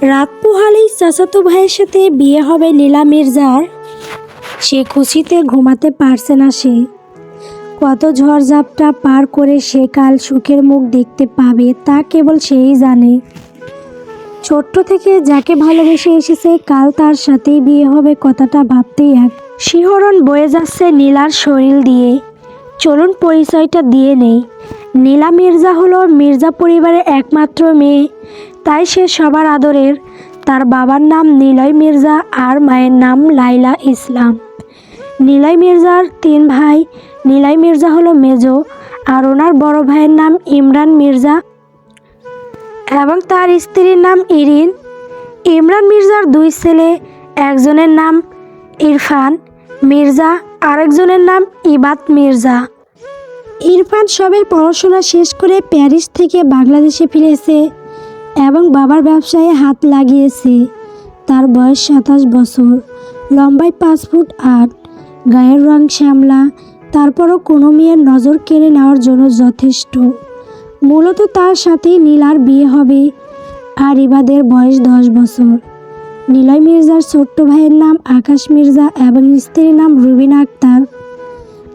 রাত পোহালেই চাচাতো ভাইয়ের সাথে বিয়ে হবে নীলা মির্জার। সে খুশিতে ঘুমাতে পারছে না সে। কত ঝড়ঝাপটা পার করে সে কাল সুখের মুখ দেখতে পাবে, তা কেবল সেই জানে। ছোট্ট থেকে যাকে ভালোবেসে এসেছে, কাল তার সাথেই বিয়ে হবে কথাটা ভাবতেই এক। শিহরণ বয়ে যাচ্ছে নীলার শরীর দিয়ে। চলুন পরিচয়টা দিয়ে নেই। নীলা মির্জা হলো মির্জা পরিবারের একমাত্র মেয়ে। তাই সে সবার আদরের, তার বাবার নাম নিলয় মির্জা আর মায়ের নাম লাইলা ইসলাম। নিলয় মির্জার তিন ভাই, নিলয় মির্জা হলো মেজো আর ওনার বড় ভাইয়ের নাম ইমরান মির্জা এবং তার স্ত্রীর নাম ইরিন। ইমরান মির্জার দুই ছেলে, একজনের নাম ইরফান মির্জা, আরেকজনের নাম ইবাত মির্জা। ইরফান সবের পড়াশোনা শেষ করে প্যারিস থেকে বাংলাদেশে ফিরেছে। এবং বাবার ব্যবসায় হাত লাগিয়েছে। তার বয়স সাতাশ বছর। লম্বায় পাঁচ ফুট আট। গায়ের রং শ্যামলা। তারপরও কোনো মেয়ের নজর কেড়ে নেওয়ার জন্য যথেষ্ট। মূলত তার সাথেই নীলার বিয়ে হবে আর ইবাদের বয়স দশ বছর। নিলয় মির্জার ছোট্ট ভাইয়ের নাম আকাশ মির্জা এবং স্ত্রীর নাম রুবিনা আক্তার।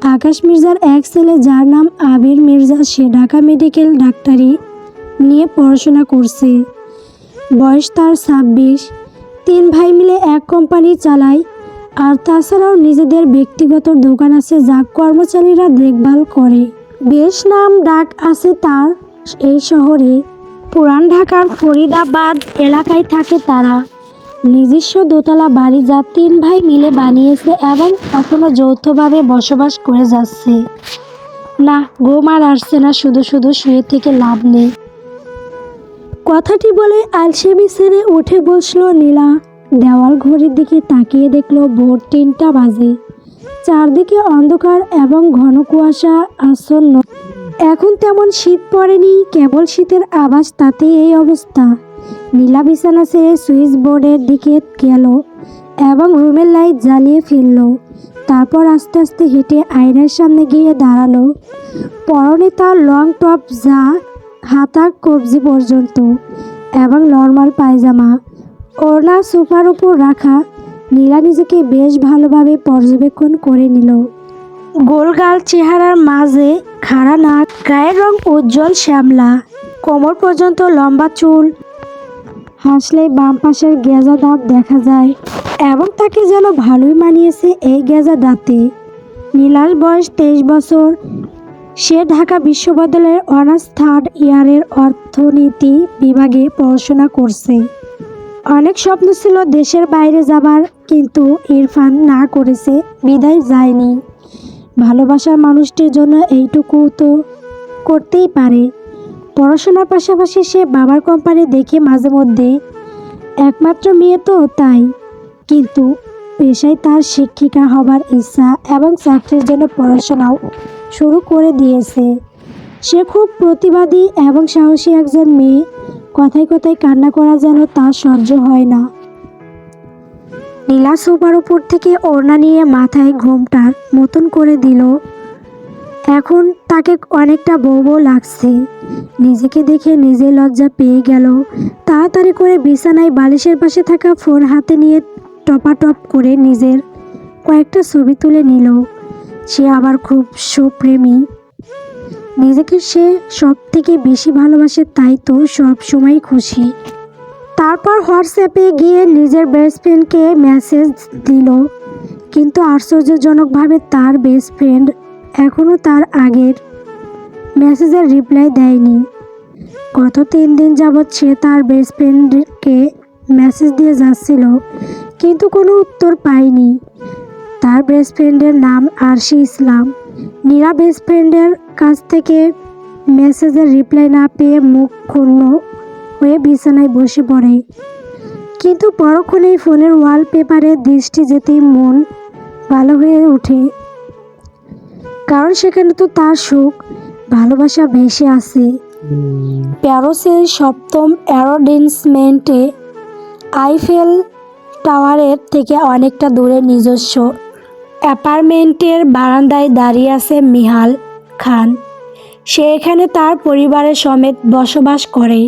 আকাশ মির্জার এক ছেলে যার নাম আবির মির্জা, সে ঢাকা মেডিকেল ডাক্তারি নিয়ে পড়াশোনা করছে। বয়স তার ছাব্বিশ। তিন ভাই মিলে এক কোম্পানি চালায় আর তাছাড়াও নিজেদের ব্যক্তিগত দোকান আছে যা কর্মচারীরা দেখভাল করে। বেশ নাম ডাক আছে তার এই শহরে। পুরান ঢাকার ফরিদাবাদ এলাকায় থাকে তারা। নিজস্ব দোতলা বাড়ি যা তিন ভাই মিলে বানিয়েছে এবং এখনও যৌথভাবে বসবাস করে যাচ্ছে। না ঘুম আর আসছে না, শুধু শুধু শুয়ে থেকে লাভ নেই। কথাটি বলে আলসেমি ছেড়ে উঠে বসল নীলা। দেওয়াল ঘড়ির দিকে তাকিয়ে দেখল ভোর তিনটা বাজে। চারদিকে অন্ধকার এবং ঘন কুয়াশা আচ্ছন্ন এখন তেমন শীত পড়েনি, কেবল শীতের আভাস তাতে এই অবস্থা। নীলা বিছানা ছেড়ে সুইচ বোর্ডের দিকে গেল এবং রুমের লাইট জ্বালিয়ে ফেলল। তারপর আস্তে আস্তে হেঁটে আয়নার সামনে গিয়ে দাঁড়াল। পরনে তার লং টপ যা হাতা কবজি পর্যন্ত এবং নর্মাল পায়জামা। ওড়না সোফার উপর রাখা, নীলা নিজেকে বেশ ভালোভাবে পর্যবেক্ষণ করে নিল। গোলগাল চেহারার মাঝে খাড়া নাক, গায়ের রং উজ্জ্বল, শ্যামলা। কোমর পর্যন্ত লম্বা চুল। হাসলে বাম পাশের গেজা দাঁত দেখা যায় এবং তাকে যেন ভালোই মানিয়েছে এই গেজা দাঁতে। নীলার বয়স তেইশ বছর। সে ঢাকা বিশ্ববিদ্যালয়ের অনার্স থার্ড ইয়ারের অর্থনীতি বিভাগে পড়াশোনা করছে। অনেক স্বপ্ন ছিল দেশের বাইরে যাবার, কিন্তু ইরফান না করেছে, বিদায় যায়নি। ভালোবাসার মানুষটির জন্য এইটুকু তো করতেই পারে। পড়াশোনার পাশাপাশি সে বাবার কোম্পানি দেখে মাঝে মধ্যে, একমাত্র মেয়ে তো তাই। কিন্তু পেশায় তার শিক্ষিকা হবার ইচ্ছা এবং চাকরির জন্য পড়াশোনাও শুরু করে দিয়েছে। সে খুব প্রতিবাদী এবং সাহসী একজন মেয়ে। কথায় কথায় কান্না করা যেন তার সহ্য হয় না। নীলা সোফার উপর থেকে ওড়না নিয়ে মাথায় ঘোমটার মতন করে দিল। এখন তাকে অনেকটা বউ বউ লাগছে। নিজেকে দেখে নিজে লজ্জা পেয়ে গেল। তাড়াতাড়ি করে বিছানায় বালিশের পাশে থাকা ফোন হাতে নিয়ে টপাটপ করে নিজের কয়েকটা ছবি তুলে নিল। সে আবার খুব সুপ্রেমী। নিজেকে সে সব থেকে বেশি ভালোবাসে তাই তো সব সময় খুশি। তারপর হোয়াটসঅ্যাপে গিয়ে নিজের বেস্ট ফ্রেন্ডকে মেসেজ দিল। কিন্তু আশ্চর্যজনকভাবে তার বেস্ট ফ্রেন্ড এখনও তার আগের মেসেজের রিপ্লাই দেয়নি। গত তিন দিন যাবৎ সে তার বেস্ট ফ্রেন্ডকে মেসেজ দিয়ে যাচ্ছিল, কিন্তু কোনো উত্তর পায়নি। তার বেস্ট ফ্রেন্ডের নাম আরশি ইসলাম। নীরা বেস্ট ফ্রেন্ডের কাছ থেকে মেসেজের রিপ্লাই না পেয়ে মুখ ক্ষুণ্ণ হয়ে বিছানায় বসে পড়ে। কিন্তু পরক্ষণেই ফোনের ওয়ালপেপারে দৃষ্টি যেতেই মন ভালো হয়ে ওঠে। কারণ সেখানে তো তার সুখ, ভালোবাসা ভেসে আছে প্যারোসের সপ্তম অ্যারোডেন্সমেন্টে আইফেল টাওয়ারের থেকে অনেকটা দূরে নিজস্ব। অ্যাপার্টমেন্টের বারান্দায় দাঁড়িয়ে আছে মিহাল খান। সে এখানে তার পরিবারের সমেত বসবাস করে।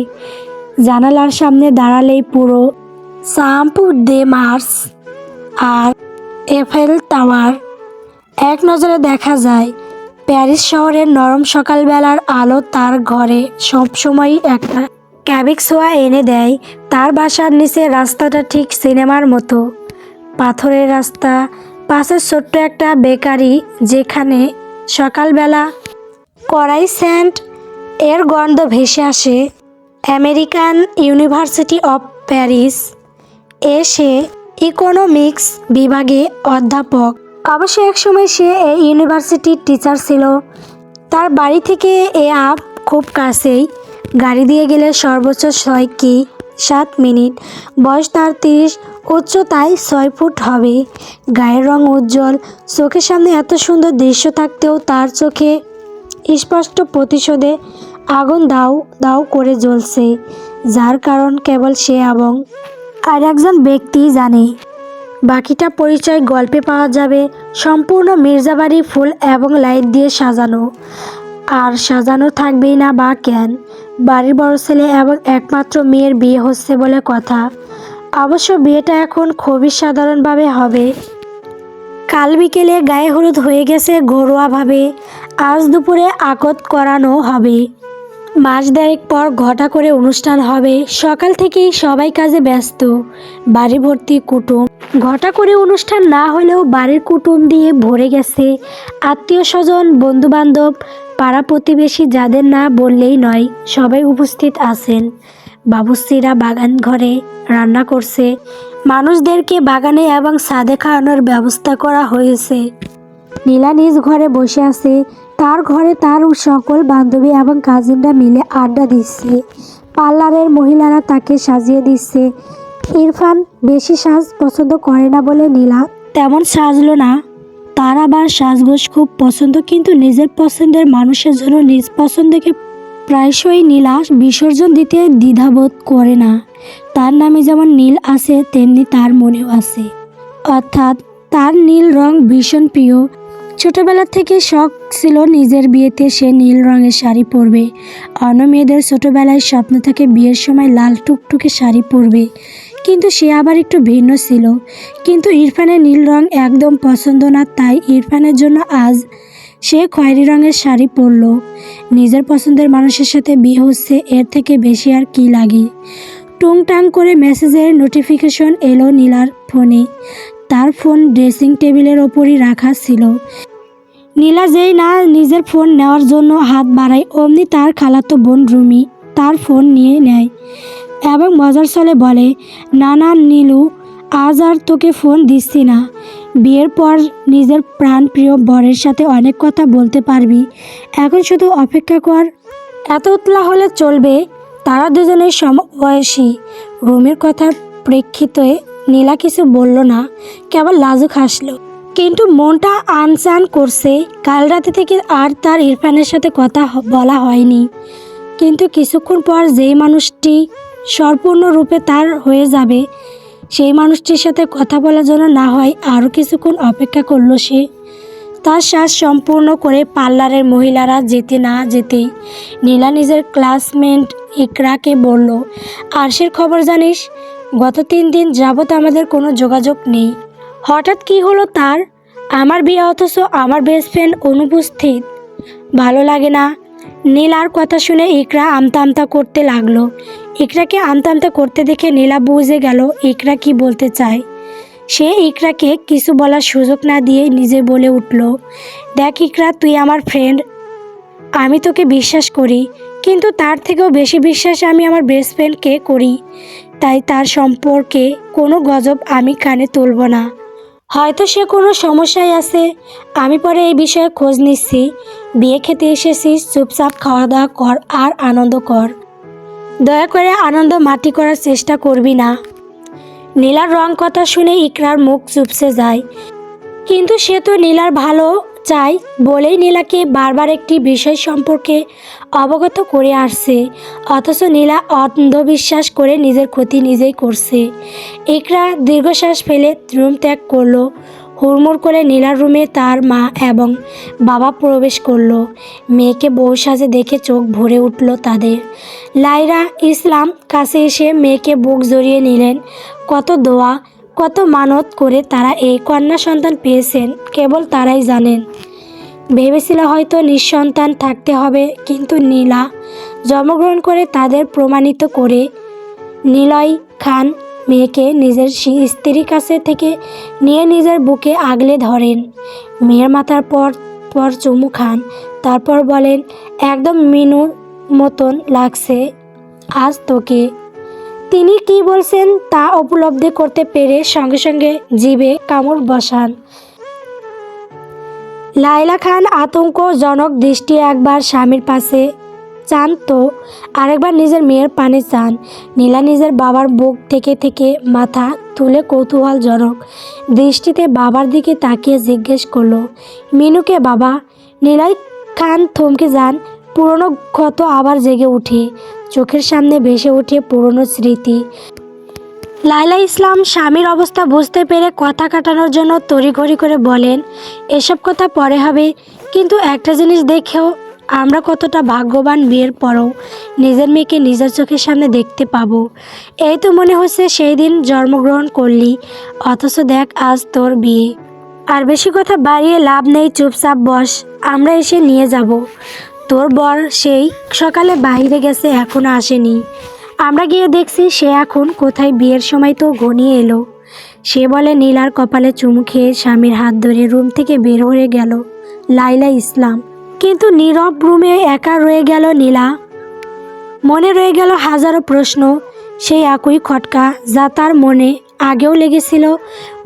জানালার সামনে দাঁড়ালেই পুরো সাম্পু দে মার্স আর এফেল টাওয়ার। এক নজরে দেখা যায়, প্যারিস শহরের নরম সকালবেলার আলো তার ঘরে সবসময়ই একটা ক্যাবিক ছোঁয়া এনে দেয়। তার বাসার নিচে রাস্তাটা ঠিক সিনেমার মতো। পাথরের রাস্তা পাশে ছোট্ট একটা বেকারি যেখানে সকালবেলা কড়াই স্যান্ড এর গন্ধ ভেসে আসে। আমেরিকান ইউনিভার্সিটি অফ প্যারিস এসে ইকোনমিক্স বিভাগে অধ্যাপক। অবশ্য একসময় সে এই ইউনিভার্সিটির টিচার ছিল। তার বাড়ি থেকে এ আপ খুব কাছেই। গাড়ি দিয়ে গেলে সর্বোচ্চ ছয় কি সাত মিনিট। বয়স তার তিরিশ। উচ্চতায় ছয় ফুট হবে। গায়ের রং উজ্জ্বল। চোখের সামনে এত সুন্দর দৃশ্য থাকতেও তার চোখে স্পষ্ট প্রতিশোধে আগুন দাও দাও করে জ্বলছে, যার কারণ কেবল সে এবং আর একজন ব্যক্তি জানে। বাকিটা পরিচয় গল্পে পাওয়া যাবে। সম্পূর্ণ মির্জাবাড়ি ফুল এবং লাইট দিয়ে সাজানো। আর সাজানো থাকবেই না বা কেন? বাড়ির বড় ছেলে এবং একমাত্র মেয়ের বিয়ে হচ্ছে বলে কথা। অবশ্য বিয়েটা এখন খুবই সাধারণভাবে হবে। কাল বিকেলে গায়ে হলুদ হয়ে গেছে ঘরোয়াভাবে। আজ দুপুরে আকত করানো হবে। মাস দেড়েক পর ঘটা করে অনুষ্ঠান হবে। সকাল থেকেই সবাই কাজে ব্যস্ত। বাড়ি ভর্তি কুটুম। ঘটা করে অনুষ্ঠান না হলেও বাড়ির কুটুম দিয়ে ভরে গেছে। আত্মীয় স্বজন, বন্ধুবান্ধব, পাড়া প্রতিবেশী যাদের না বললেই নয়, সবাই উপস্থিত আছেন। বাবুশ্রীরা বাগান ঘরে রান্না করছে। মানুষদেরকে বাগানে এবং ছাদে খাওয়ানোর ব্যবস্থা করা হয়েছে। নীলা নিজ ঘরে বসে আছে। তার ঘরে তার সকল বান্ধবী এবং কাজিনরা মিলে আড্ডা দিচ্ছে। পার্লারের মহিলারা তাকে সাজিয়ে দিচ্ছে। ইরফান বেশি সাজ পছন্দ করে না বলে নীলা তেমন সাজলো না। তার আবার সাজগোজ খুব পছন্দ, কিন্তু নিজের পছন্দের মানুষের জন্য নিজ পছন্দকে প্রায়শই নীলা বিসর্জন দিতে দ্বিধাবোধ করে না। তার নামে যেমন নীল আছে, তেমনি তার মনেও আছে। অর্থাৎ তার নীল রং ভীষণ প্রিয়। ছোটবেলা থেকে শখ ছিল নিজের বিয়েতে সে নীল রঙের শাড়ি পরবে। অন্য মেয়েদের ছোটবেলায় স্বপ্ন থাকে বিয়ের সময় লাল টুকটুকে শাড়ি পরবে। কিন্তু সে আবার একটু ভিন্ন ছিল। কিন্তু ইরফানের নীল রং একদম পছন্দ না, তাই ইরফানের জন্য আজ সে খয়েরি রঙের শাড়ি পরল। নিজের পছন্দের মানুষের সাথে বিয়ে হচ্ছে, এর থেকে বেশি আর কি লাগে? টুংটাং করে মেসেজের নোটিফিকেশন এলো নীলার ফোনে। তার ফোন ড্রেসিং টেবিলের ওপরই রাখা ছিল। নীলা যেই না নিজের ফোন নেওয়ার জন্য হাত বাড়ায়, অমনি তার খালাতো বোন রুমি তার ফোন নিয়ে নেয় এবং মজার ছলে বলে না না নীলু, আজ আর তোকে ফোন দিচ্ছি না। বিয়ের পর নিজের প্রাণপ্রিয় বরের সাথে অনেক কথা বলতে পারবি। এখন শুধু অপেক্ষা কর, এত উতলা হলে চলবে, তারা দুজনেই সমবয়সী। রুমির কথার প্রেক্ষিতে নীলা কিছু বলল না, কেবল লাজুক হাসলো। কিন্তু মনটা আনচান করছে, কাল রাতে থেকে আর তার ইরফানের সাথে কথা বলা হয়নি। কিন্তু কিছুক্ষণ পর যেই মানুষটি সম্পূর্ণরূপে তার হয়ে যাবে সেই মানুষটির সাথে কথা বলার জন্য না হয়, আরও কিছুক্ষণ অপেক্ষা করল সে। তার শ্বাস সম্পূর্ণ করে পার্লারের মহিলারা যেতে না যেতেই নীলা নিজের ক্লাসমেট ইকরাকে বলল, আরশের খবর জানিস? গত তিন দিন যাবত আমাদের কোনো যোগাযোগ নেই। হঠাৎ কি হলো তার? আমার বিয়ে অথচ আমার বেস্ট ফ্রেন্ড অনুপস্থিত। ভালো লাগে না। নীলার কথা শুনে ইকরা আমতা আমতা করতে লাগল। ইকরাকে আমতা আমতা করতে দেখে নীলা বুঝে গেল ইকরা কি বলতে চায়। সে ইকরাকে কিছু বলার সুযোগ না দিয়ে নিজে বলে উঠল, দেখ ইকরা, তুই আমার ফ্রেন্ড আমি তোকে বিশ্বাস করি, কিন্তু তার থেকেও বেশি বিশ্বাস আমি আমার বেস্ট ফ্রেন্ডকে করি। তাই তার সম্পর্কে কোনো গজব আমি কানে তুলব না। হয়তো সে কোনো সমস্যায় আছে, আমি পরে এই বিষয়ে খোঁজ নিচ্ছি। বিয়ে খেতে এসেছিস, চুপচাপ খাওয়া দাওয়া কর আর আনন্দ কর। দয়া করে আনন্দ মাটি করার চেষ্টা করবি না। নীলার রং কথা শুনে ইকরার মুখ চুপসে যায়। কিন্তু সে তো নীলার ভালো চাই বলেই নীলাকে বারবার একটি বিষয় সম্পর্কে অবগত করে আসছে। অথচ নীলা অন্ধবিশ্বাস করে নিজের ক্ষতি নিজেই করছে। ইকরা দীর্ঘশ্বাস ফেলে রুম ত্যাগ করল। হুড়মুড় করে নীলার রুমে তার মা এবং বাবা প্রবেশ করল। মেয়েকে বউ সাজে দেখে চোখ ভরে উঠল তাদের। লাইরা ইসলাম কাছে এসে মেয়েকে বুক জড়িয়ে নিলেন। কত দোয়া, কত মানত করে তারা এই কন্যা সন্তান পেয়েছেন, কেবল তারাই জানেন। ভেবেছিল হয়তো নিঃসন্তান থাকতে হবে, কিন্তু নীলা জন্মগ্রহণ করে তাদের প্রমাণিত করে নিলয় খান মেয়েকে নিজের স্ত্রী- স্ত্রীর কাছে থেকে নিয়ে নিজের বুকে আগলে ধরেন। মেয়ের মাথার পর পর চুমু খান। তারপর বলেন, একদম মিনু মতন লাগছে আজ তোকে। তিনি কি বলছেন তা উপলব্ধি করতে পেরে সঙ্গে সঙ্গে জিভে কামড় বসান। লাইলা খান আতঙ্কজনক দৃষ্টি একবার স্বামীর পাশে চান তো? আরেকবার নিজের মেয়ের পানে চান। নীলা নিজের বাবার বুক থেকে থেকে মাথা তুলে কৌতূহলজনক দৃষ্টিতে বাবার দিকে তাকিয়ে জিজ্ঞেস করল মিনুকে বাবা? নীলাই খান থমকে যান। পুরনো ক্ষত আবার জেগে উঠে। চোখের সামনে ভেসে ওঠে পুরনো স্মৃতি। লাইলা ইসলাম স্বামীর অবস্থা বুঝতে পেরে কথা কাটানোর জন্য তড়িঘড়ি করে বলেন, এসব কথা পরে হবে। কিন্তু একটা জিনিস দেখেও আমরা কতটা ভাগ্যবান বিয়ের পরও নিজের মেয়েকে নিজের চোখের সামনে দেখতে পাবো। এই তো মনে হচ্ছে সেই দিন জন্মগ্রহণ করলি, অথচ দেখ আজ তোর বিয়ে। আর বেশি কথা বাড়িয়ে লাভ নেই, চুপচাপ বস, আমরা এসে নিয়ে যাব। তোর বর সেই সকালে বাইরে গেছে, এখনও আসেনি। আমরা গিয়ে দেখছি সে এখন কোথায় বিয়ের সময় তো ঘনিয়ে এলো। সে বলে নীলার কপালে চুমু খেয়ে স্বামীর হাত ধরে রুম থেকে বের হয়ে গেল, লাইলা ইসলাম। কিন্তু নীরব রুমে একা রয়ে গেল নীলা। মনে রয়ে গেল হাজারো প্রশ্ন, সেই একই খটকা যা তার মনে আগেও লেগেছিল।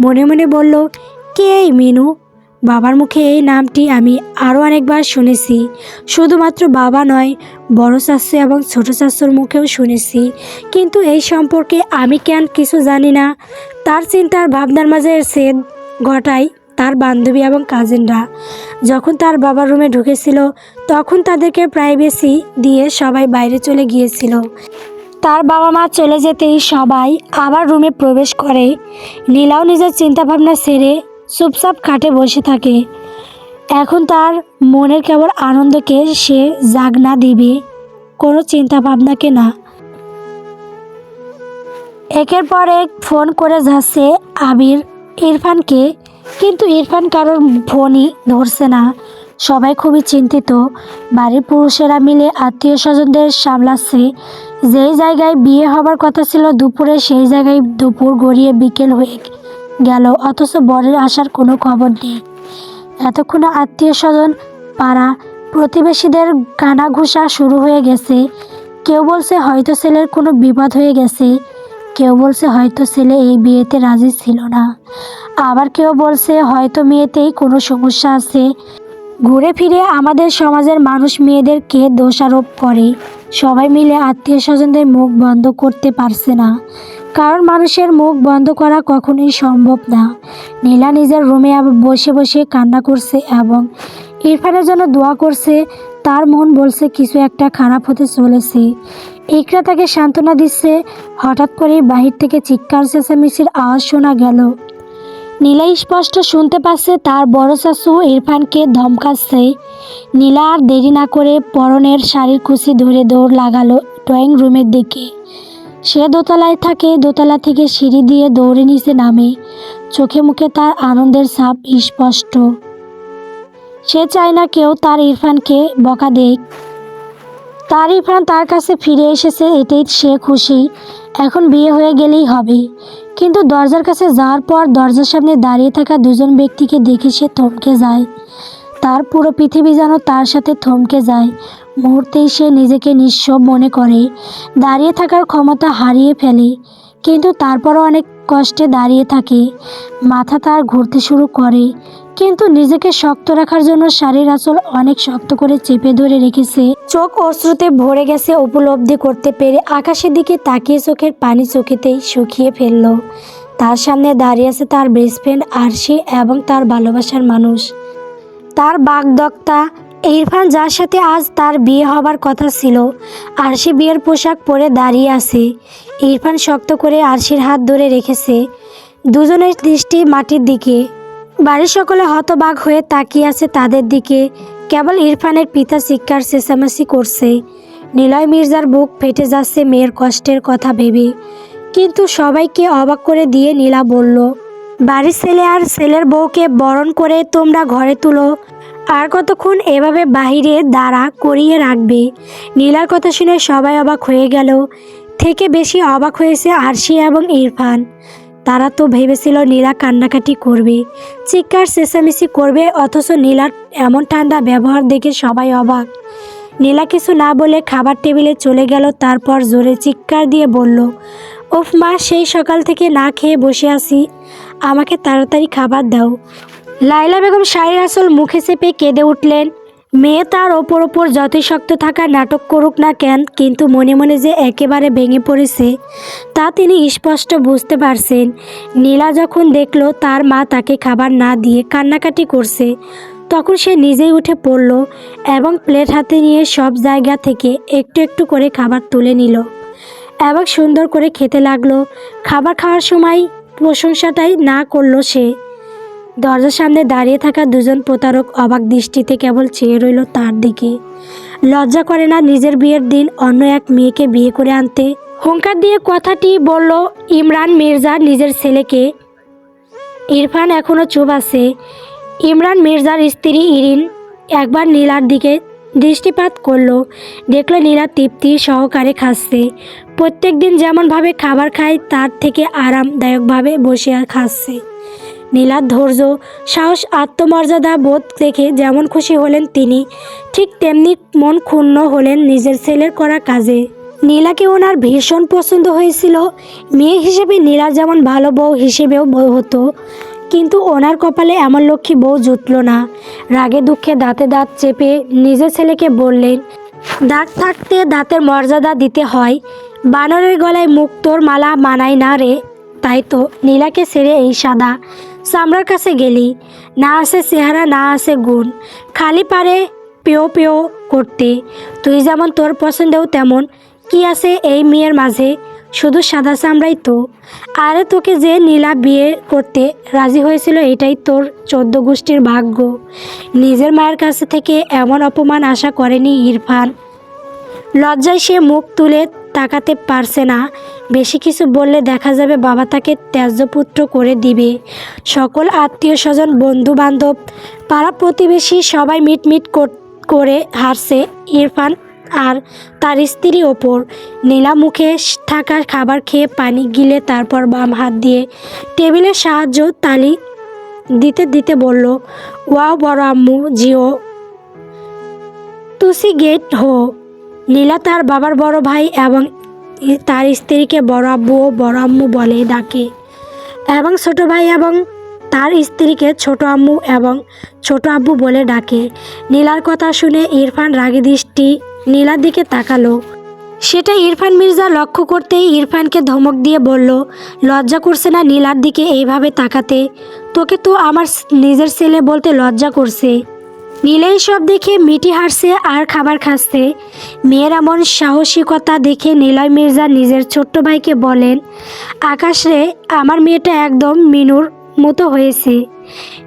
মনে মনে বলল, কে এই মিনু? বাবার মুখে এই নামটি আমি আরও অনেকবার শুনেছি। শুধুমাত্র বাবা নয়, বড় শাশু এবং ছোট শাশুর মুখেও শুনেছি। কিন্তু এই সম্পর্কে আমি কেন কিছু জানি না। তার চিন্তার ভাবনার মাঝে সেদ ঘটায় তার বান্ধবী এবং কাজিনরা। যখন তার বাবার রুমে ঢুকেছিল, তখন তাদেরকে প্রাইভেসি দিয়ে সবাই বাইরে চলে গিয়েছিল। তার বাবা মা চলে যেতেই সবাই আবার রুমে প্রবেশ করে। নীলাও নিজের চিন্তাভাবনা সেরে চুপচাপ খাটে বসে থাকে। এখন তার মনের কেবল আনন্দকে সে জাগ না দিবে, কোনো চিন্তা ভাবনাকে না। একের পর এক ফোন করে যাচ্ছে আবির, ইরফানকে। কিন্তু ইরফান কারোর ফোনই ধরছে না। সবাই খুবই চিন্তিত। বাড়ির পুরুষেরা মিলে আত্মীয় স্বজনদের সামলাচ্ছে। যেই জায়গায় বিয়ে হবার কথা ছিল দুপুরে, সেই জায়গায় দুপুর গড়িয়ে বিকেল হয়ে গেল, অথচ বরের আসার কোনো খবর নেই। এতক্ষণে আত্মীয় স্বজন পাড়া প্রতিবেশীদের কানাঘুষা শুরু হয়ে গেছে। কেউ বলছে হয়তো ছেলের কোনো বিপদ হয়ে গেছে। কেউ বলছে হয়তো ছেলে এই বিয়েতে রাজি ছিল না। আবার কেউ বলছে হয়তো মেয়েতেই কোনো সমস্যা আছে। ঘুরে ফিরে আমাদের সমাজের মানুষ মেয়েদেরকে দোষারোপ করে। সবাই মিলে আত্মীয় স্বজনদের মুখ বন্ধ করতে পারছে না। কারণ মানুষের মুখ বন্ধ করা কখনোই সম্ভব না। নীলা নিজের রুমে বসে বসে কান্না করছে এবং ইরফানের জন্য দোয়া করছে, তার মন বলছে কিছু একটা খারাপ হতে চলেছে। ইকরা তাকে সান্ত্বনা দিচ্ছে। হঠাৎ করেই বাহির থেকে চিৎকার চেঁচামেচির আওয়াজ শোনা গেল। নীলা স্পষ্ট শুনতে পাচ্ছে তার বড় শাশু ইরফানকে ধমকাচ্ছে। নীলা আর দেরি না করে পরনের শাড়ির কুচি ধরে দৌড় লাগালো ড্রয়িং রুমের দিকে। সে দোতলায় থাকে, দোতলা থেকে সিঁড়ি দিয়ে দৌড়ে নিচে নামে। চোখে মুখে তার আনন্দের ছাপ স্পষ্ট। সে চায় না কেউ তার ইরফানকে বকা দেখ তার ইরফান তার কাছে ফিরে এসেছে, এটাই সে খুশি। এখন বিয়ে হয়ে গেলেই হবে। কিন্তু দরজার কাছে যাওয়ার পর দরজার সামনে দাঁড়িয়ে থাকা দুজন ব্যক্তিকে দেখে সে থমকে যায়। তার পুরো পৃথিবী যেন তার সাথে থমকে যায়। মুহূর্তেই সে নিজেকে নিঃস্ব মনে করে। দাঁড়িয়ে থাকার ক্ষমতা হারিয়ে ফেলে, কিন্তু তারপরও অনেক কষ্টে দাঁড়িয়ে থাকে। মাথা তার ঘুরতে শুরু করে। কিন্তু নিজেকে শক্ত রাখার জন্য শাড়ির আঁচল অনেক শক্ত করে চেপে ধরে রেখেছে। চোখ অশ্রুতে ভরে গেছে উপলব্ধি করতে পেরে আকাশের দিকে তাকিয়ে চোখের পানি চোখেতেই শুকিয়ে ফেলল। তার সামনে দাঁড়িয়ে আছে তার বেস্ট ফ্রেন্ড আরশি এবং তার ভালোবাসার মানুষ। তার বাগদক্তা ইরফান যার সাথে আজ তার বিয়ে হবার কথা ছিল, আরশি বিয়ের পোশাক পরে দাঁড়িয়ে আছে। ইরফান শক্ত করে আরশির হাত ধরে রেখেছে। দুজনের দৃষ্টি মাটির দিকে। বাড়ির সকলে হতবাক হয়ে তাকিয়ে আছে তাদের দিকে। কেবল ইরফানের পিতা শিক্ষার চেঁচামেচি করছে। নিলয় মির্জার বুক ফেটে যাচ্ছে মেয়ের কষ্টের কথা ভেবে। কিন্তু সবাইকে অবাক করে দিয়ে নীলা বলল, বাড়ির ছেলে আর ছেলের বউকে বরণ করে তোমরা ঘরে তুলো। আর কতক্ষণ এভাবে বাহিরে দাঁড়া করিয়ে রাখবে? নীলার কথা শুনে সবাই অবাক হয়ে গেল। থেকে বেশি অবাক হয়েছে আরশি এবং ইরফান। তারা তো ভেবেছিল নীলা কান্নাকাটি করবে। চিৎকার চেঁচামেচি করবে, অথচ নীলার এমন ঠান্ডা ব্যবহার দেখে সবাই অবাক। নীলা কিছু না বলে খাবার টেবিলে চলে গেল, তারপর জোরে চিৎকার দিয়ে বলল, ওফ মা, সেই সকাল থেকে না খেয়ে বসে আছি। আমাকে তাড়াতাড়ি খাবার দাও। লাইলা বেগম শাড়ির আসল মুখে চেপে কেঁদে উঠলেন। মেয়ে তার ওপর ওপর যতই শক্ত থাকা নাটক করুক না কেন, কিন্তু মনে মনে যে একেবারে ভেঙে পড়েছে, তা তিনি স্পষ্ট বুঝতে পারছেন। নীলা যখন দেখল তার মা তাকে খাবার না দিয়ে কান্নাকাটি করছে, তখন সে নিজেই উঠে পড়ল এবং প্লেট হাতে নিয়ে সব জায়গা থেকে একটু একটু করে খাবার তুলে নিল এবং সুন্দর করে খেতে লাগল। খাবার খাওয়ার সময় প্রশংসাটাই না করল সে। দরজার সামনে দাঁড়িয়ে থাকা দুজন প্রতারক অবাক দৃষ্টিতে কেবল চেয়ে রইল তার দিকে। লজ্জা করে না নিজের বিয়ের দিন অন্য এক মেয়েকে বিয়ে করে আনতে? হুঙ্কার দিয়ে কথাটি বলল, ইমরান মির্জা নিজের ছেলেকে ইরফান এখনও চুপ আছে। ইমরান মির্জার স্ত্রী ইরিন একবার নীলার দিকে দৃষ্টিপাত করল। দেখল নীলা তৃপ্তি সহকারে খাচ্ছে। প্রত্যেক দিন যেমনভাবে খাবার খায়, তার থেকে আরামদায়কভাবে বসে খাচ্ছে। নীলার ধৈর্য, সাহস, আত্মমর্যাদা বোধ দেখে যেমন খুশি হলেন তিনি, ঠিক তেমনি মন ক্ষুণ্ণ হলেন নিজের ছেলের করা কাজে। নীলাকে ওনার ভীষণ পছন্দ হয়েছিল। মেয়ে হিসেবে নীলা যেমন ভালো বউ হিসেবেও বউ হতো, কিন্তু ওনার কপালে এমন লক্ষ্মী বউ জুটল না। রাগে দুঃখে দাঁতে দাঁত চেপে নিজের ছেলেকে বললেন, দাঁত থাকতে দাঁতের মর্যাদা দিতে হয়, বানরের গলায় মুক্তোর মালা মানায় না রে। তাই তো নীলাকে ছেড়ে এই সাদা চামড়ার কাছে গেলি। না আসে চেহারা না আসে গুণ। খালি পারে পেও পেও করতে তুই যেমন তোর পছন্দেও তেমন। কি আছে এই মেয়ের মাঝে শুধু সাদা চামড়াই তো। আরে তোকে যে নীলা বিয়ে করতে রাজি হয়েছিল এটাই তোর চোদ্দ গোষ্ঠীর ভাগ্য। নিজের মায়ের কাছে থেকে এমন অপমান আশা করেনি ইরফান লজ্জায় সে মুখ তুলে তাকাতে পারছে না। বেশি কিছু বললে দেখা যাবে বাবা তাকে ত্যায্যপুত্র করে দিবে। সকল আত্মীয় স্বজন বন্ধু বান্ধব পাড়া প্রতিবেশী সবাই মিটমিট কর- হারছে ইরফান আর তার স্ত্রী ওপর। নীলা মুখে থাকা খাবার খেয়ে পানি গিলে তারপর বাম হাত দিয়ে টেবিলের সাহায্য তালি দিতে দিতে বলল, ওয়াও বড় আম্মু, জিও। তুসি গেট হো। নীলা তার বাবার বড় ভাই এবং তার স্ত্রীকে বড় আব্বু ও বড় আম্মু বলে ডাকে। এবং ছোট ভাই এবং তার স্ত্রীকে ছোট আম্মু এবং ছোট আব্বু বলে ডাকে। নীলার কথা শুনে ইরফান রাগী দৃষ্টি নীলার দিকে তাকালো। সেটা ইরফান মির্জা লক্ষ্য করতেই ইরফানকে ধমক দিয়ে বলল, লজ্জা করছে না নীলার দিকে এইভাবে তাকাতে? তোকে তো আমার নিজের ছেলে বলতে লজ্জা করছে। নীলাই সব দেখে মিটি হাসছে আর খাবার খাচ্ছে। মেয়ের এমন সাহসিকতা দেখে নিলয় মির্জা নিজের ছোট্ট ভাইকে বলেন আকাশ রে আমার মেয়েটা একদম মিনুর মতো হয়েছে।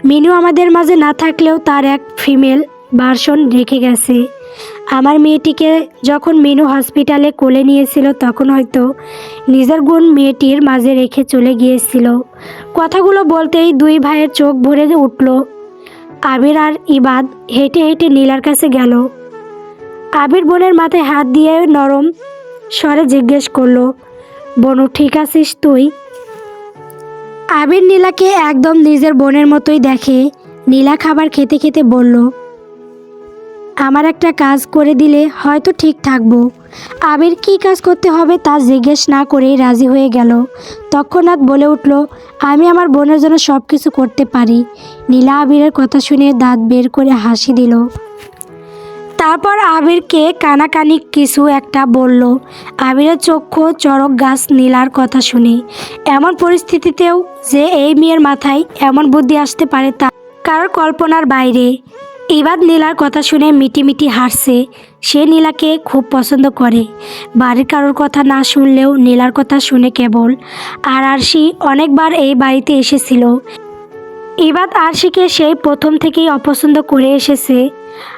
মিনু আমাদের মাঝে না থাকলেও তার এক ফিমেল ভার্সন রেখে গেছে। আমার মেয়েটিকে যখন মিনু হসপিটালে কোলে নিয়েছিল, তখন হয়তো নিজের গুণ মেয়েটির মাঝে রেখে চলে গিয়েছিল। কথাগুলো বলতেই দুই ভাইয়ের চোখ ভরে উঠল আবির আর ইবাদ হেঁটে হেঁটে নীলার কাছে গেল। আবির বোনের মাথায় হাত দিয়ে নরম স্বরে জিজ্ঞেস করল, বনু, ঠিক আছিস তুই? আবির নীলাকে একদম নিজের বোনের মতোই দেখে নীলা খাবার খেতে খেতে বলল আমার একটা কাজ করে দিলে হয়তো ঠিক থাকব। আবির কি কাজ করতে হবে তা জিজ্ঞেস না করেই রাজি হয়ে গেল। তৎক্ষণাৎ বলে উঠল, আমি আমার বোনের জন্য সব কিছু করতে পারি। নীলা আবিরের কথা শুনে দাঁত বের করে হাসি দিল। তারপর আবিরকে কানাকানি কিছু একটা বলল। আবিরের চক্ষু চড়ক গাছ নীলার কথা শুনে। এমন পরিস্থিতিতেও যে এই মেয়ের মাথায় এমন বুদ্ধি আসতে পারে তা কারোর কল্পনার বাইরে। এবার নীলার কথা শুনে মিটি মিটি হাসছে। সে নীলাকে খুব পছন্দ করে। বাড়ির কারোর কথা না শুনলেও নীলার কথা শুনে কেবল। আর আরশি অনেকবার এই বাড়িতে এসেছিল। ইবাদ আরশিকে সেই প্রথম থেকেই অপছন্দ করে এসেছে।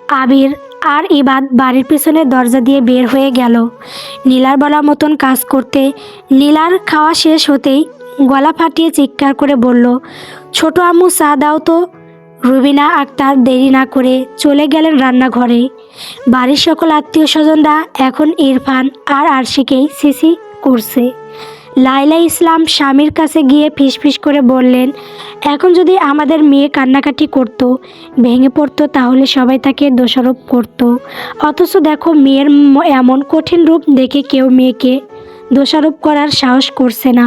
আবির আর ইবাদ বাড়ির পেছনে দরজা দিয়ে বের হয়ে গেল। নীলার বলার মতন কাজ করতে নীলার খাওয়া শেষ হতেই গলা ফাটিয়ে চিৎকার করে বলল, ছোট আম্মু চা দাও তো। রুবিনা, আক্তার দেরি না করে চলে গেলেন রান্নাঘরে। বাড়ির সকল আত্মীয় স্বজনরা এখন ইরফান আর আরশিকেই সিসি করছে। লাইলা ইসলাম স্বামীর কাছে গিয়ে ফিসফিস করে বললেন, এখন যদি আমাদের মেয়ে কান্নাকাটি করত, ভেঙে পড়তো, তাহলে সবাই তাকে দোষারোপ করত। অথচ দেখো, মেয়ের এমন কঠিন রূপ দেখে কেউ মেয়েকে দোষারোপ করার সাহস করছে না।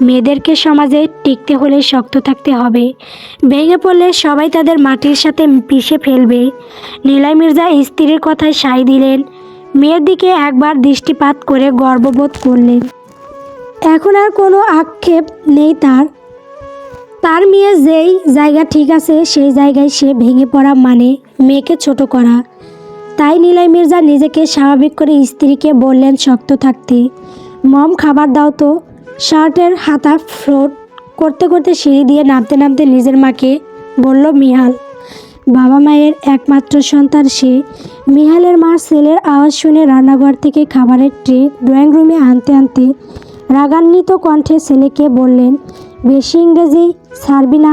মেয়েদেরকে সমাজে টিকতে হলে শক্ত থাকতে হবে। ভেঙে পড়লে সবাই তাদের মাটির সাথে পিষে ফেলবে। নীলাই মির্জা স্ত্রীর কথায় সায় দিলেন। মেয়ের দিকে একবার দৃষ্টিপাত করে গর্ববোধ করলেন। এখন আর কোনো আক্ষেপ নেই তার। তার মেয়ে যেই জায়গা ঠিক আছে, সেই জায়গায় সে ভেঙে পড়া মানে মেয়েকে ছোট করা। তাই নীলাই মির্জা নিজেকে স্বাভাবিক করে স্ত্রীকে বললেন শক্ত থাকতে। মম খাবার দাও তো। শার্টের হাতা ফ্লোট করতে করতে সিঁড়ি দিয়ে নামতে নামতে নিজের মাকে বলল, মিহাল। বাবা মায়ের একমাত্র সন্তান সে। মিহালের মা ছেলের আওয়াজ শুনে রান্নাঘর থেকে খাবারের ট্রে ড্রয়িং রুমে আনতে আনতে রাগান্বিত কণ্ঠে ছেলেকে বললেন, বেশি ইংরেজি ছাড়বি না।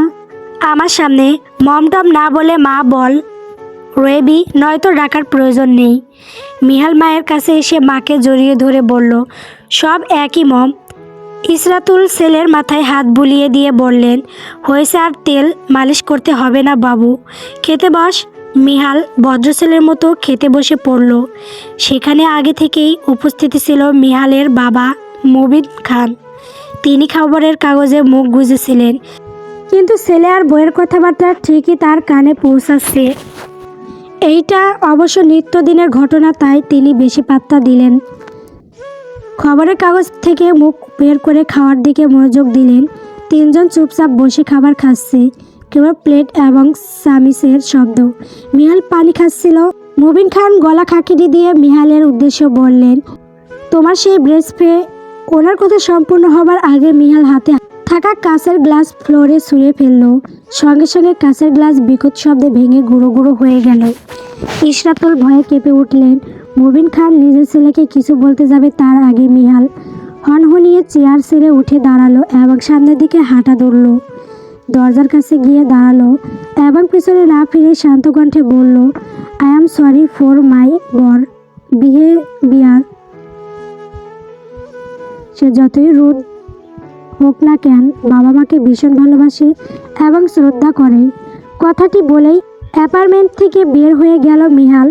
আমার সামনে মমটম না বলে মা বল, রয়েবি, নয়তো ডাকার প্রয়োজন নেই। মিহাল মায়ের কাছে এসে মাকে জড়িয়ে ধরে বলল, সব একই মম ইসরাতুল সেলের মাথায় হাত বুলিয়ে দিয়ে বললেন, হয়েছে আর তেল মালিশ করতে হবে না বাবু। খেতে বস। মিহাল ভদ্র ছেলের মতো খেতে বসে পড়ল। সেখানে আগে থেকেই উপস্থিতি ছিল মিহালের বাবা মুবিন খান। তিনি খবরের কাগজে মুখ গুজেছিলেন। কিন্তু ছেলে আর বইয়ের কথাবার্তা ঠিকই তার কানে পৌঁছাচ্ছে। এইটা অবশ্য নিত্যদিনের ঘটনা, তাই তিনি বেশি পাত্তা দিলেন। খবরের কাগজ থেকে মুখ বের করে খাওয়ার দিকে মনোযোগ দিলেন। তিনজন চুপচাপ বসে খাবার খাচ্ছে। কেবল প্লেট এবং সামিসের শব্দ। মিহাল পানি খাচ্ছিল। মুবিন খান গলা খাকিটি দিয়ে মিহালের উদ্দেশ্য বললেন, তোমার সেই ব্রেস পেয়ে ওনার কথা সম্পূর্ণ হবার আগে মিহাল হাতে থাকা কাঁচের গ্লাস ফ্লোরে ছুঁড়ে ফেলল। সঙ্গে সঙ্গে কাঁচের গ্লাস বিকট শব্দে ভেঙে গুঁড়ো গুঁড়ো হয়ে গেল। ইশরাতুল ভয়ে কেঁপে উঠলেন। মুবিন খান নিজের ছেলেকে কিছু বলতে যাবে তার আগে মিহাল। হনহনিয়ে চেয়ার ছেড়ে উঠে দাঁড়াল এবং সামনের দিকে হাঁটা ধরলো। দরজার কাছে গিয়ে দাঁড়াল এবং পিছনে না ফিরে শান্ত কণ্ঠে বলল I am sorry for my bad behaviour সে যতই রুদ হোক না কেন বাবা মাকে ভীষণ ভালোবাসে এবং শ্রদ্ধা করে। কথাটি বলেই অ্যাপার্টমেন্ট থেকে বের হয়ে গেল মিহাল।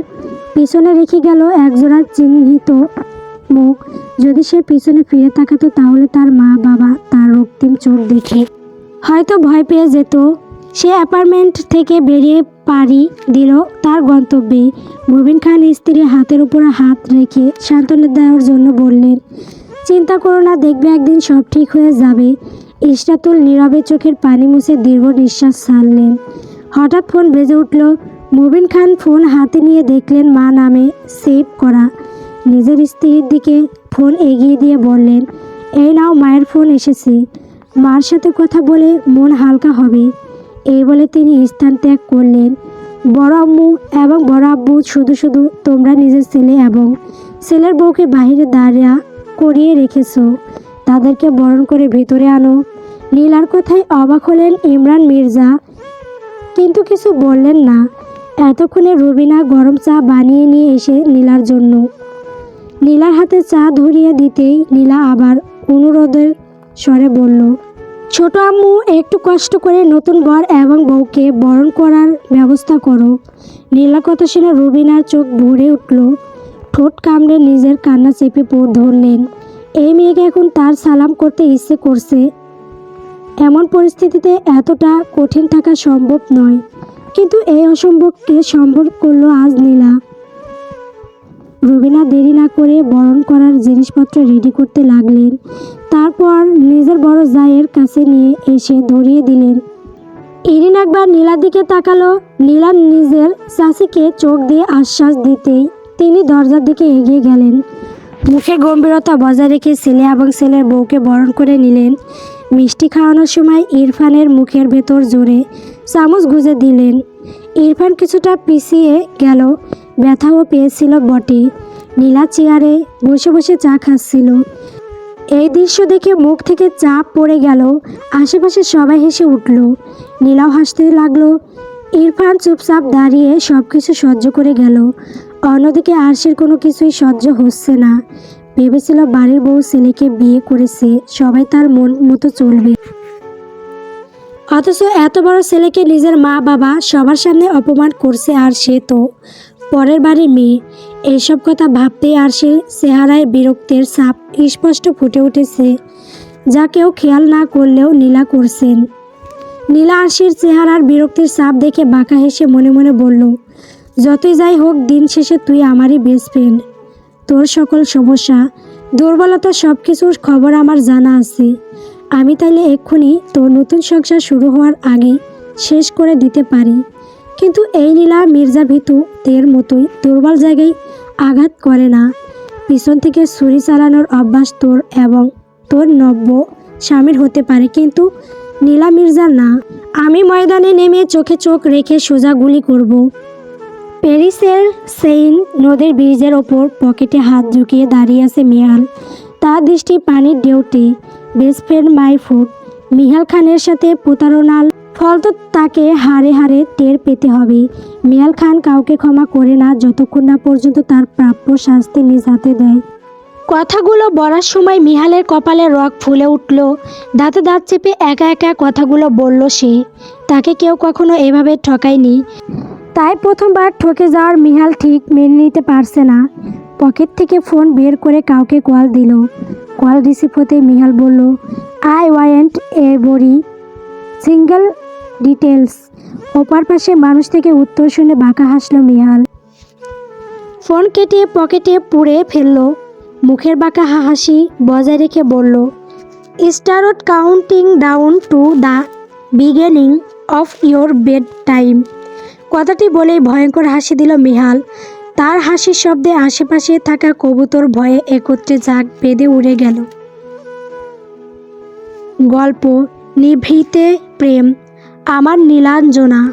পিছনে রেখে গেল একজোড়া চিহ্নিত মুখ। যদি সে পিছনে ফিরে তাকাতো তাহলে তার মা, বাবা তার রক্তিম চোখ দেখে হয়তো ভয় পেয়ে যেত। সে অ্যাপার্টমেন্ট থেকে বেরিয়ে পাড়ি দিল তার গন্তব্যে। মুবিন খান স্ত্রী হাতের উপর হাত রেখে সান্ত্বনা দেওয়ার জন্য বললেন চিন্তা করো না, দেখবে একদিন সব ঠিক হয়ে যাবে। ইশরাতুল নীরবে চোখের পানি মুছে দীর্ঘ নিঃশ্বাস ছাড়লেন। হঠাৎ ফোন বেজে উঠল, মুবিন খান ফোন হাতে নিয়ে দেখলেন মা নামে সেভ করা। নিজের স্ত্রীর দিকে ফোন এগিয়ে দিয়ে বললেন, এই নাও, মায়ের ফোন এসেছে। মার সাথে কথা বলে মন হালকা হবে। এই বলে তিনি স্থান ত্যাগ করলেন। বড় আম্মু এবং বড় আব্বু, শুধু শুধু তোমরা নিজের ছেলে এবং ছেলের বউকে বাইরে দাঁড়িয়ে করিয়ে রেখেছ। তাদেরকে বরণ করে ভেতরে আনো। নীলার কথায় অবাক হলেন ইমরান মির্জা। কিন্তু কিছু বললেন না। এতক্ষণে রুবিনা গরম চা বানিয়ে নিয়ে এসে নীলার জন্য। নীলার হাতে চা ধরিয়ে দিতেই নীলা আবার অনুরোধের স্বরে বলল, ছোট আম্মু, একটু কষ্ট করে নতুন বর এবং বউকে বরণ করার ব্যবস্থা করো। নীলার কথা শুনে রুবিনার চোখ ভরে উঠল। ঠোঁট কামড়ে নিজের কান্না চেপে পড় ধরলেন। এই মেয়েকে এখন তার সালাম করতে ইচ্ছে করছে। এমন পরিস্থিতিতে এতটা কঠিন থাকা সম্ভব নয়। কিন্তু এই অসম্ভবকে সম্ভব করল আজ নীলা। রুবিনা দেরি না করে বরণ করার জিনিসপত্র রেডি করতে লাগলেন। তারপর নিজের বড় জায়ের কাছে নিয়ে এসে ধরিয়ে দিলেন। ইরিন একবার নীলার দিকে তাকালো। নীলা নিজের চাষিকে চোখ দিয়ে আশ্বাস দিতেই তিনি দরজার দিকে এগিয়ে গেলেন। মুখে গম্ভীরতা বজায় রেখে ছেলে এবং ছেলের বউকে বরণ করে নিলেন। মিষ্টি খাওয়ানোর সময় ইরফানের মুখের ভেতর জোরে চামচ গুজে দিলেন। ইরফান কিছুটা পিছিয়ে গেল। ব্যথাও পেয়েছিল বটে। নীলা চেয়ারে বসে বসে চা খাচ্ছিল। এই দৃশ্য দেখে মুখ থেকে চাপ পড়ে গেল। আশেপাশে সবাই হেসে উঠল। নীলাও হাসতে লাগল। ইরফান চুপচাপ দাঁড়িয়ে সব কিছু সহ্য করে গেল। অন্যদিকে আরশির কোনো কিছুই সহ্য হচ্ছে না। ভেবেছিল বাড়ির বউ ছেলেকে বিয়ে করেছে, সবাই তার মন মতো চলবে। অথচ এত বড় ছেলেকে নিজের মা বাবা সবার সামনে অপমান করছে আর সে তো। পরের বাড়ির মেয়ে। এইসব কথা ভাবতেই আর সে চেহারায় বিরক্তের ছাপ স্পষ্ট ফুটে উঠেছে, যা কেউ খেয়াল না করলেও নীলা করছেন। নীলা আরশির চেহারার বিরক্তির ছাপ দেখে বাঁকা হেসে মনে মনে বলল যতই যাই হোক, দিন শেষে তুই আমারই বেস্ট ফ্রেন্ড তোর সকল সমস্যা, দুর্বলতা সব কিছুর খবর আমার জানা আছে। আমি তাইলে এক্ষুনি তোর নতুন সংসার শুরু হওয়ার আগে শেষ করে দিতে পারি। কিন্তু এই নীলা মির্জা ভিতু তের মতোই দুর্বল জায়গায় আঘাত করে না। পিছন থেকে ছুরি চালানোর অভ্যাস তোর এবং তোর নব্য স্বামীর হতে পারে, কিন্তু নীলা মির্জার না। আমি ময়দানে নেমে চোখে চোখ রেখে সোজা গুলি করব। প্যারিসের সেইন নদীর ব্রিজের ওপর পকেটে হাত ঝুঁকিয়ে দাঁড়িয়ে আছে মিহাল তার দৃষ্টি পানির ঢেউতে best friend my food. Mihal খানের সাথে প্রতারণার ফল তো তাকে হারে হারে টের পেতে হবে। মিহাল খান কাউকে ক্ষমা করে না, যতক্ষণ না পর্যন্ত তার প্রাপ্য শাস্তি নিজ হাতে দেয়। কথাগুলো বলার সময় মিহালের কপালে রক ফুলে উঠল। দাঁতে দাঁত চেপে একা একা কথাগুলো বলল সে। তাকে কেউ কখনো এভাবে ঠকায়নি। তাই প্রথমবার ঠকে যাওয়ার মিহাল ঠিক মেনে নিতে পারছে না। পকেট থেকে ফোন বের করে কাউকে কল দিল। কল রিসিভ হতে মিহাল বলল, আই ওয়ান্ট এ বড়ি সিঙ্গেল ডিটেলস ওপার পাশে মানুষ থেকে উত্তর শুনে বাঁকা হাসলো মিহাল। ফোন কেটে পকেটে পুড়ে ফেলল। মুখের বাঁকা হাসি বজায় রেখে বলল start counting down to the beginning of your bed time. কথাটি বলেই ভয়ঙ্কর হাসি দিল মিহাল। তার হাসির শব্দে আশেপাশে থাকা কবুতর ভয়ে একত্রে জাগ বেঁধে উড়ে গেল। গল্প, নিভৃতে প্রেম, আমার নীলাঞ্জনা।